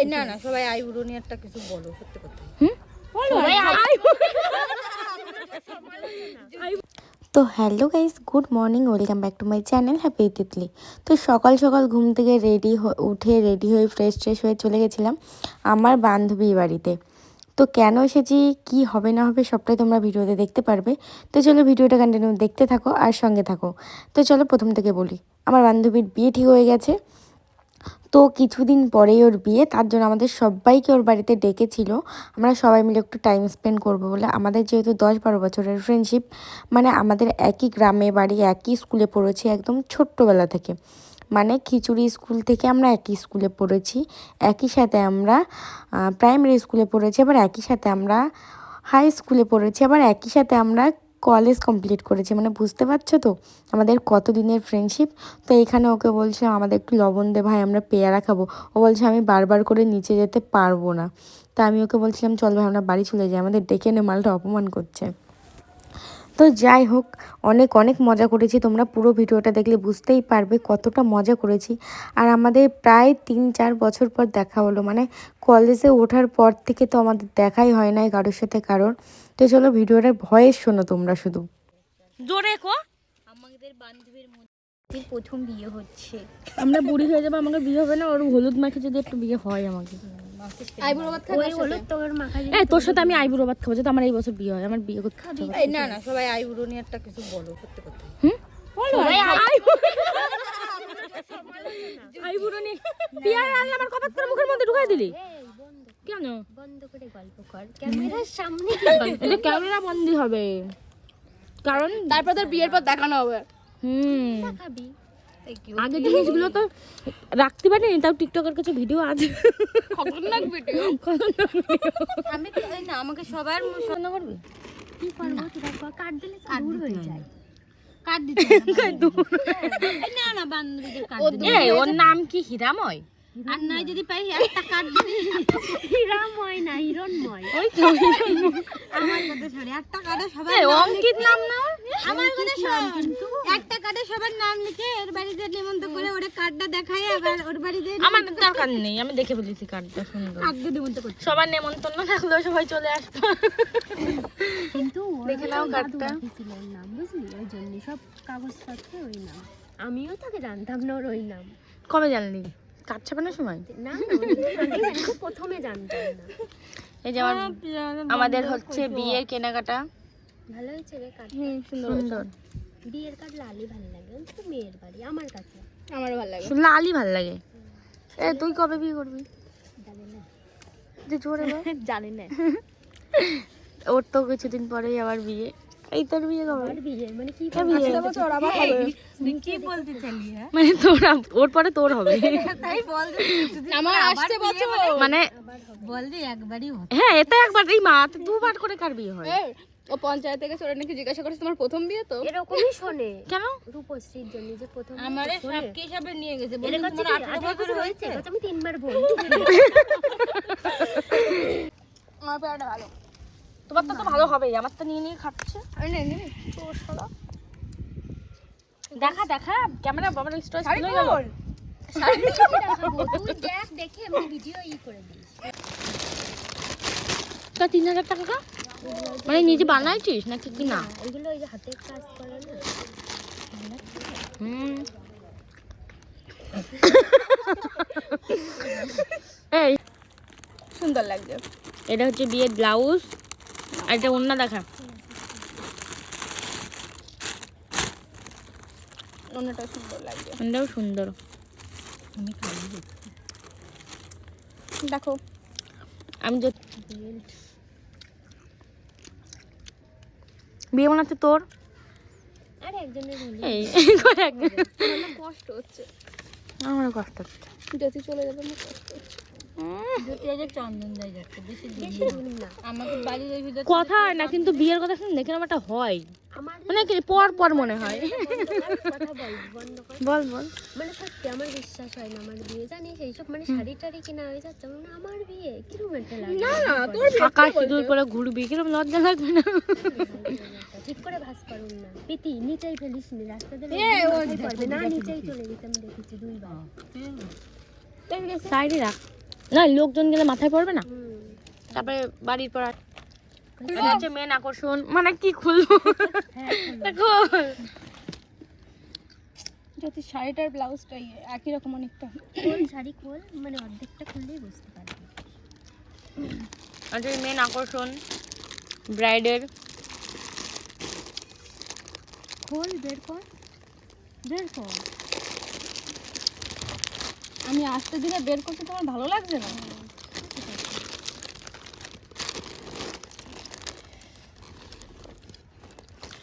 এই না না সবাই আইবুড়ো নিয়ে একটা কিছু বলো সত্যি কথা। তো hello guys good morning welcome back to my channel happy Titli. তো সকাল সকাল ঘুম থেকে রেডি উঠে রেডি হয়ে ফ্রেশ ট্রেশ হয়ে চলে গেছিলাম আমার বান্ধবী বাড়িতে। তো কেন এসেছি কি হবে না হবে সবটাই তোমরা ভিডিওতে দেখতে পারবে। তো চলো ভিডিওটা কন্টিনিউ দেখতে থাকো আর সঙ্গে থাকো। তো চলো প্রথম থেকে বলি আমার বান্ধবীর বিয়ে ঠিক হয়ে গেছে। তো কিছুদিন পরেই ওর বিয়ে, তার জন্য আমাদের সবাইকে ওর বাড়িতে ডেকেছিল। আমরা সবাই মিলে একটু টাইম স্পেন্ড করব বলে। আমাদের যেহেতু দশ বারো বছরের ফ্রেন্ডশিপ মানে আমাদের একই গ্রামে বাড়ি, একই স্কুলে পড়েছি, একদম ছোট্টবেলা থেকে। মানে খিচুড়ি স্কুল থেকে আমরা একই স্কুলে পড়েছি। একই সাথে আমরা প্রাইমারি স্কুলে পড়েছি, আবার একই সাথে আমরা হাই স্কুলে পড়েছি, আবার একই সাথে আমরা কলেজ কমপ্লিট করেছে। মানে বুঝতে পারছ তো? আমাদের কত দিনের ফ্রেন্ডশিপ তো এখানে ওকে বলছে, আমাদের একটু লবণ দে ভাই, আমরা পেয়ারা খাব। ও বলছে, আমি বারবার করে নিচে যেতে পারব না। তা আমি ওকে বলছিলাম, চল ভাই, আমরা বাড়ি চলে যাই। আমাদের ডেকে নে মালটা অপমান করছে। তো যাই হোক অনেক অনেক মজা করেছি। তোমরা পুরো ভিডিওটা দেখলে বুঝতেই পারবে কতটা মজা করেছি। আর আমাদের প্রায় তিন চার বছর পর দেখা হলো। মানে কলেজে ওঠার পর থেকে তো আমাদের দেখাই হয় নাই কারোর সাথে কারোর। তো চলো ভিডিওটার ভয়েস শোনো তোমরা শুধু। জোরে কো। আমাদের বান্ধবীর প্রথম বিয়ে হচ্ছে। আমরা বুড়ি হয়ে যাব আমাকে বিয়ে হবে না ওর হলুদ মাখে যদি একটু বিয়ে হয় আমাকে। আইবুড়ো ভাত খাবে এই তোর সাথে আমি আইবুড়ো ভাত খাব আমার এই বছর বিয়ে হয় আমার বিয়ে করতে না না সবাই আইবুড়ো নিয়ে একটা কিছু বলো সত্যি কথা আইবুড়ো। নিয়ে বিয়ে আনলে আমার কপাত করে মুখের মধ্যে ঢুকাই দিলি? কেন? বন্ধ করে গল্প কর। ক্যামেরার সামনে এটা ক্যামেরা বন্দি হবে। কারণ তারপর তোর বিয়ের পর দেখানো হবে। হুম। খাবি। আগে জিনিসগুলো তো রাখতে পারিনি তাও টিকটকের কাছে ভিডিও আছে। খতরনাক ভিডিও আমি তো এই না আমাকে সবার পছন্দ করবে? কি করব? কাট দিলে দূর হয়ে যায়। কাট দিতে না না বান্ধবীদের কাট দিতে এই ওর নাম কি? হীরাময়? আর নাই যদি পাই একটা কাট দিবি। হিরাময় না হিরণময়। ওই তো আমার কথা শুনে একটা কাটে সবাই অঙ্কিত নাম না আমার কথা শোন একটা কাটে সবার নাম লিখে এর বাড়িতে নিমন্ত্রণ করে ওরে কার্ডটা দেখায় আবার ওর বাড়িতে আমার দরকার নেই আমি দেখে বলেছি কার্ডটা সুন্দর। করতে সবার নেমন্তন্ন থাকলেও সবাই চলে আসতো। কিন্তু দেখে নাও কার্ডটা। নাম বুঝলি? ওই জন্য সব কাগজপত্রে ওই নাম। আমিও তাকে জানতাম না ওর ওই নাম। কবে জানলি? কার্ড ছাপানোর সময়? না না অনেকদিন আগেই জানতাম, প্রথমে জানতাম না। এই যে আমার আমাদের হচ্ছে বিয়ের কেনাকাটা। ভালো হয়েছে রে কার্ড সুন্দর বিয়ের কার্ড লালই ভালো লাগে তো মেয়ের বাড়ি আমার কাছে। আমার ভালো লাগে। আলি ভালো লাগে? এ তুই কবে বিয়ে করবি? জানি না। যে জোরে। জানি না। ওর তো কিছুদিন পরেই আবার বিয়ে। এই তোর বিয়ে কবে মানে কি কে আবার হবে কি বলতে চাইলি হ্যাঁ মানে তোর ওর পরে তোর হবে তাই বল আমার আসছে বছর মানে বল দি একবারই হবে হ্যাঁ এটা একবার এই মা দুবার করে কার বিয়ে হয় ও পঞ্চায়েত থেকে চলে নাকি জিজ্ঞাসা করেছে তোমার প্রথম বিয়ে তো এরকমই শোনে কেন রূপশ্রীর জন্য যে প্রথম আমারে। সাক্ষী হিসাবে নিয়ে গেছে বলছে তোমার 18 18 বছর হয়েছে আমি তিনবার বোন আমার পেয়ারটা ভালো তোমার তো তো ভালো হবেই আমার তো নিয়ে নিয়ে খাচ্ছে। দেখা দেখা ক্যামেরা বাবার স্টোরেজ খুলে গেল। তা তিন হাজার টাকা মানে নিজে বানাইছিস নাকি কি না এগুলো ওই যে হাতের কাজ করে না। হুম। এই। সুন্দর লাগছে। এটা হচ্ছে বিয়ের ব্লাউজ। আর এটা অন্য দেখা। অন্যটা সুন্দর সুন্দর। দেখো। আমি যে বিয়ে বানাচ্ছে তোর? আর একজনের এই এই করে একদম। আমার কষ্ট হচ্ছে। আমারও কষ্ট হচ্ছে। যদি চলে যাবে আমার কষ্ট হচ্ছে। কথা হয় না কিন্তু বিয়ের কথা শুনে দেখে একটা হয়। মানে পর পর মনে হয়। বল বল। মানে সত্যি আমার বিশ্বাস হয় না আমার বিয়ে জানিস এইসব মানে শাড়ি টাড়ি কিনা হয়ে যাচ্ছে মানে আমার বিয়ে কীরকম একটা লাগে? না না তোর আকাশ সিঁদুর পরে ঘুরবি কীরকম লজ্জা লাগবে না? ঠিক করে ভাস করুন না। পিতি নিচেই ফেলিস নি রাস্তা দিয়ে এ, ও না নিচেই চলে গেছে আমি দেখেছি দুইবার। সাইডে রাখ। না লোকজন গেলে মাথায় পড়বে না? তারপরে বাড়ির পর আর- এটা হচ্ছে মেন আকর্ষণ। মানে কি খুলবো? হ্যাঁ দেখো। যদি শাড়িটার ব্লাউজটা একই রকম অনেকটা। খোল শাড়ি খোল? মানে অর্ধেকটা খুললেই বুঝতে পারবি। এটা মেন আকর্ষণ। ব্রাইডের। খোল বের কর। বের কর। আমি আসতে দিনে বের করতে তোমার ভালো লাগছে না?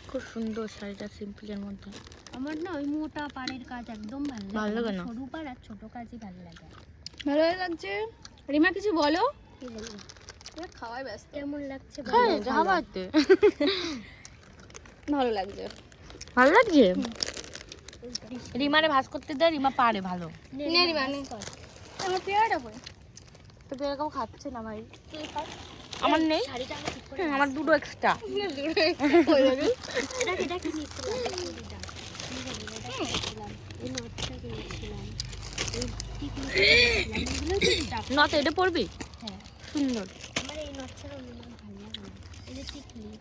খুব সুন্দর শাড়িটা সিম্পলের মধ্যে। আমার না ওই মোটা পাড়ের কাজ একদম ভালো ভালো লাগে না। সরু পাড় আর ছোট কাজই ভালো লাগে। ভালো লাগছে? রিমা কিছু বলো? কি বলব? খাওয়াই ব্যস্ত। কেমন লাগছে? হ্যাঁ ভালো। লাগছে। ভালো লাগছে? রিমারে ভাজ করতে দেয় রিমা পারে ভালো। নে, রিমা, নে। আমার পেয়ারাটা তো এরকম খাচ্ছে না ভাই। আমার নেই? আমার দুটো এক্সট্রা এটা এটা পড়বি হ্যাঁ। সুন্দর। আমার এই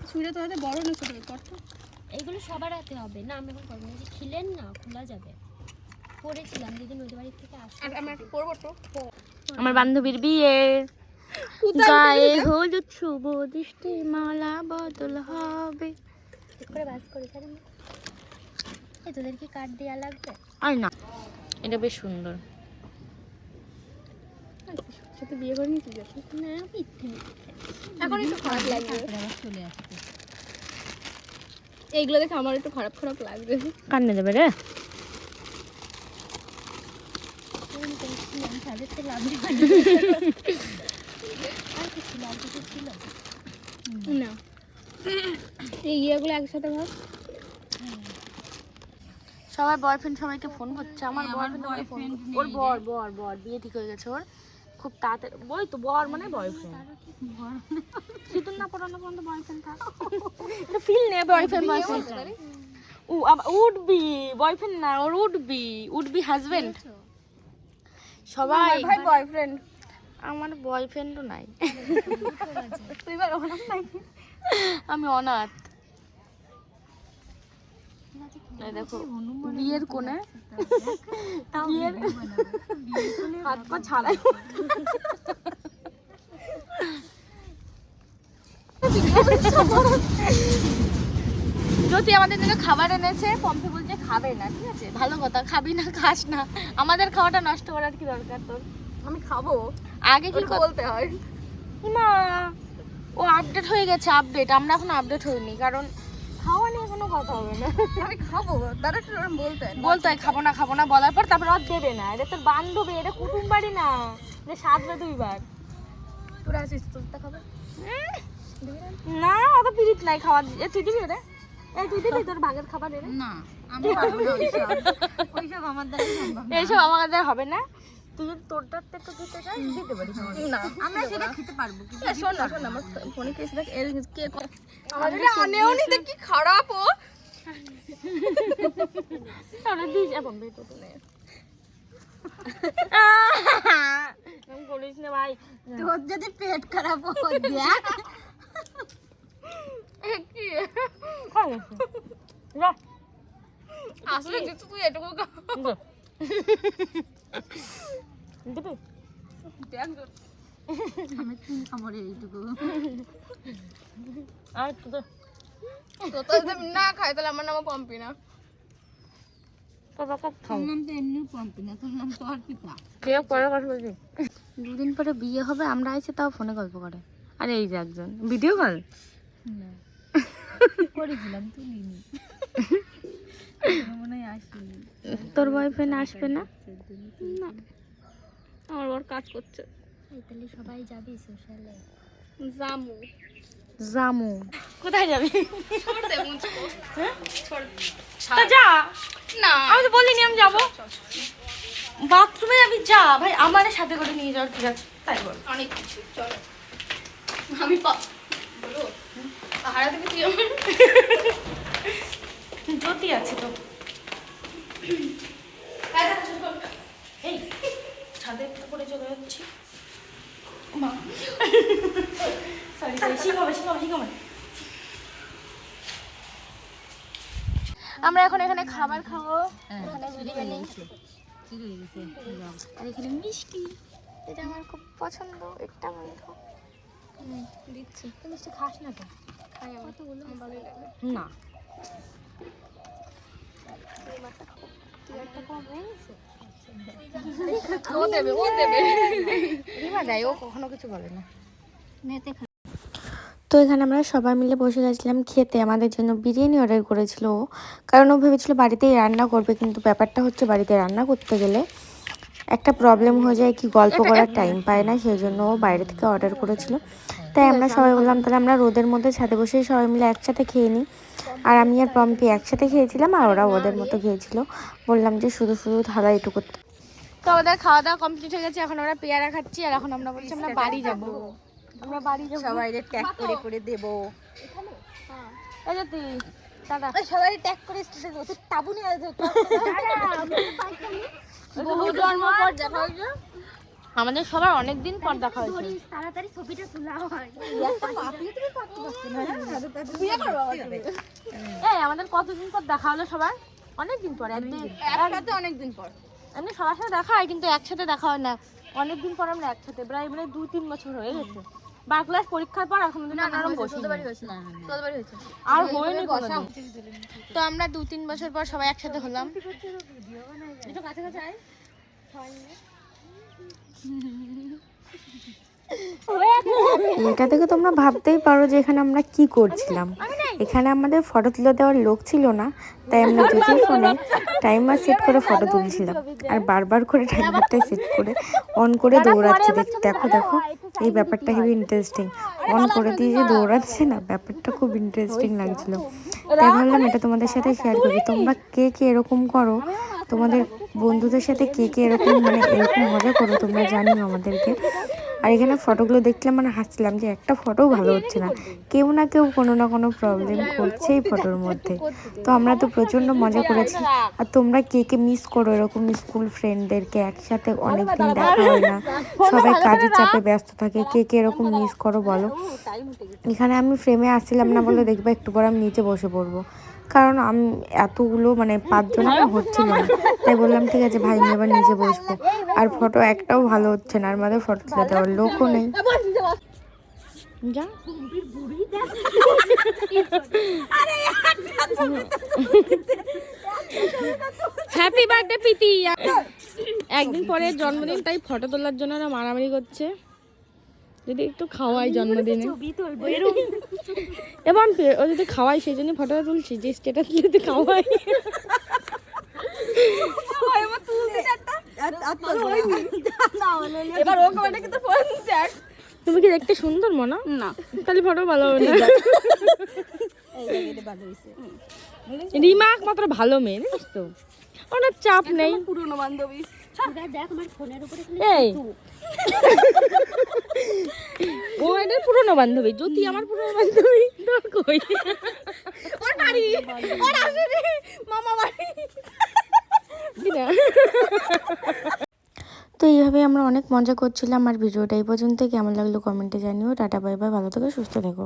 ছুঁড়ে তো বড় না ছোট কত এইগুলো সবার হাতে হবে। না আমি এখন করব। যে খিলেন না খোলা যাবে। পরেছিলাম দিদি নদী বাড়ির থেকে আসে আমি একটা পরবো তো। আমার বান্ধবীর বিয়ে। গায়ে হলুদ শুভ দৃষ্টি মালা বদল হবে। করে বাস করে ছাড়েন এই তোদের কি কার্ড দেওয়া লাগবে? আর না। এটা বেশ সুন্দর। সাথে বিয়ে করে নিতে যাচ্ছি না এখন একটু খারাপ লাগবে। চলে আসবে এইগুলো দেখে আমার একটু খারাপ খারাপ লাগবে। কান্নে দেবে রে। না। এই ইয়েগুলো একসাথে ভাব। সবাই বয়ফ্রেন্ড সবাইকে ফোন করছে আমার বয়ফ্রেন্ড ফোন ওর বর বর বর বিয়ে ঠিক হয়ে গেছে ওর। খুব তাড়াতাড়ি বই তো বর মানে বয়ফ্রেন্ড সিঁদুর না পড়ানো পর্যন্ত বয়ফ্রেন্ড থাক। বয়ফ্রেন্ড বয়ফ্রেন্ড ও উড বি বয়ফ্রেন্ড না ওর would be would be husband সবাই। ভাই বয়ফ্রেন্ড আমার বয়ফ্রেন্ডও নাই। তুই বল ওনার নাকি আমি অনাথ। দেখো বিয়ের কোণে। বিয়ের হাত পা ছাড়াই। জ্যোতি আমাদের জন্য খাবার এনেছে পম্পি বলছে খাবে না ঠিক আছে? ভালো কথা খাবি না খাস না। আমাদের খাওয়াটা নষ্ট করার কি দরকার তোর? আমি খাব। আগে কি বলতে হয়। না ও আপডেট হয়ে গেছে আপডেট আমরা এখন আপডেট হইনি কারণ খাওয়া নিয়ে কোনো কথা হবে না। আমি খাব তারা একটু ওরম বলতে হয় খাব না খাব না বলার পর তারপর আর দেবে না। এটা তোর বান্ধবী এটা কুটুম বাড়ি না। যে সাতবে দুইবার তোরা আসিস তোরটা খাবে? না? অত পিরিত নাই খাওয়া এ তুই দিবি রে এই তুই দিবি তোর ভাগের খাবার রে না আমি পারব না ওইসব। ওইসব আমার দ্বারা সম্ভব এইসব হবে না। তুই যদি তোরটার থেকে দিতে চাস দিতে পারিস। না আমরা সেটা খেতে পারব কিন্তু শোন না শোন আমার ফোনে কেস দেখ এর কে আমাদের আনেও নি দেখি খারাপ ও। তাহলে দিস এখন বেটো তুলে এরকম করিস না ভাই। তোর যদি পেট খারাপ হয় দেখ। কি? আসলে তুই এটুকু। দিবি? তো। আমি তিন খাব এইটুকু। আর তো তো যদি না খাই তাহলে আমার নাম পম্পি না। তোর বাবা খাও। তো এমনি পম্পি না তো অর্পিতা। পরে কথা বলছি দুদিন পরে বিয়ে হবে আমরা আইছি তাও ফোনে গল্প করে। আর এই যে একজন ভিডিও কল করেছিলাম তুলিনি। মনে হয় আসিনি। তোর বয়ফ্রেন্ড আসবে না? না। আমার বর কাজ করছে। তাহলে সবাই যাবি সোশ্যালে জামু। জামু। কোথায় যাবি? তা যা। না। আমি তো বলিনি আমি যাব। বাথরুমে যাবি? যা। ভাই আমার সাথে করে নিয়ে যাওয়ার ঠিক আছে? তাই বল। অনেক কিছু চলো। আমি তুই আমার জ্যোতি আছে তো। এই ছাদের উপরে চলে যাচ্ছি। সরি সরি শিখাবে শিখাবে শিখাবে আমরা এখন এখানে খাবার খাব। এখানে বিরিয়ানি। আর এখানে মিষ্টি। এটা আমার খুব পছন্দ একটা বন্ধু। দিচ্ছি। মিষ্টি খাস না তো খাই আমার তো বললাম ভালোই লাগে না। ও দেবে ও দেবে। রিমা দেয় ও কখনো কিছু বলে না। তো এখানে আমরা সবাই মিলে বসে গেছিলাম খেতে আমাদের জন্য বিরিয়ানি অর্ডার করেছিল ও। কারণ ও ভেবেছিল বাড়িতেই রান্না করবে কিন্তু ব্যাপারটা হচ্ছে বাড়িতে রান্না করতে গেলে একটা প্রবলেম হয়ে যায় কি গল্প করার টাইম পায় না সেই জন্য ও বাইরে থেকে অর্ডার করেছিল। তাই আমরা সবাই বললাম তাহলে আমরা রোদের মধ্যে ছাদে বসে সবাই মিলে একসাথে খেয়ে নিই। আর আমি আর পম্পি একসাথে খেয়েছিলাম আর ওরা ওদের মতো খেয়েছিল। বললাম যে শুধু শুধু থালা এটুকু তো। আমাদের খাওয়া দাওয়া কমপ্লিট হয়ে গেছে এখন আমরা পেয়ারা খাচ্ছি আর এখন আমরা বলছি আমরা বাড়ি যাব। আমরা বাড়ি যাব। সবাই ট্যাগ করে করে দেবো। এই যে তুই টাটা সবাই ট্যাগ করে স্টেশন ওতে তাবু নিয়ে আসবে বহু জন্ম পর দেখা আমাদের সবার অনেক দিন পর দেখা হয়েছে। তাড়াতাড়ি ছবিটা তোলা হয়। এই আমাদের কতদিন পর দেখা হলো সবার? অনেক দিন পর একদিন একসাথে অনেক দিন পর। এমনি সবার সাথে দেখা হয় কিন্তু একসাথে দেখা হয় না। অনেক দিন পর আমরা একসাথে প্রায় মানে দু তিন বছর হয়ে গেছে। বার ক্লাস পরীক্ষার পর এখন না না আর হয়নি কোনোদিন। তো আমরা দু তিন বছর পর সবাই একসাথে হলাম। একটু কাছে কাছে আয় এটা থেকে তোমরা ভাবতেই পারো যে এখানে আমরা কি করছিলাম। এখানে আমাদের ফটো তুলে দেওয়ার লোক ছিল না তাই আমরা দুটি ফোনে টাইমার সেট করে ফটো তুলছিলাম। আর বারবার করে টাইমারটা সেট করে অন করে দৌড়াচ্ছে। দেখ- দেখো দেখো এই ব্যাপারটা হেবি ইন্টারেস্টিং অন করে দিয়ে যে দৌড়াচ্ছে না ব্যাপারটা খুব ইন্টারেস্টিং লাগছিল। তাই ভাবলাম এটা তোমাদের সাথে শেয়ার করি তোমরা কে কে এরকম করো? তোমাদের বন্ধুদের সাথে কে কে এরকম মানে এরকম মজা করো তোমরা জানিও আমাদেরকে। আর এখানে ফটোগুলো দেখলে মানে হাসছিলাম যে একটা ফটো ভালো হচ্ছে না। কেউ না কেউ কোনো না কোনো প্রবলেম করছে এই ফটোর মধ্যে। তো আমরা তো প্রচণ্ড মজা করেছি। আর তোমরা কে কে মিস করো এরকম স্কুল ফ্রেন্ডদেরকে একসাথে অনেকদিন দেখা হয় না। সবাই কাজের চাপে ব্যস্ত থাকে। কে কে এরকম মিস করো বলো। এখানে আমি ফ্রেমে আসছিলাম না বলে দেখবে একটু পর আমি নিচে বসে পড়ব। কারণ আমি এতগুলো মানে পাঁচজন আমার হচ্ছিল না। তাই বললাম, ঠিক আছে ভাই আমি এবার নিচে বসবো। আর ফটো একটাও ভালো হচ্ছে না, আর আমাদের ফটো তুলে দেওয়ার লোকও নেই। হ্যাপি বার্থডে প্রীতি একদিন পরে জন্মদিন, তাই ফটো তোলার জন্য মারামারি করছে। যদি একটু খাওয়াই জন্মদিনে। এবং ও যদি খাওয়াই সেই জন্য ফটোটা তুলছি যে স্টেটাস যদি খাওয়াই। দেখ। তুমি কি দেখতে সুন্দর মনা? না। তাহলে ফটো ভালো হবে না। রিমাক মাত্র ভালো মেয়ে জানিস তো? ওনার চাপ নেই। পুরনো বান্ধবী। পুরনো বান্ধবী। জ্যোতি আমার পুরনো বান্ধবী। তোর কই? ওর বাড়ি। ওর আসলে মামা বাড়ি। তো এইভাবে আমরা অনেক মজা করছিলাম আর ভিডিওটা এই পর্যন্ত কেমন লাগল কমেন্টে জানিও। Tata bye bye. ভালো থেকো সুস্থ থেকো।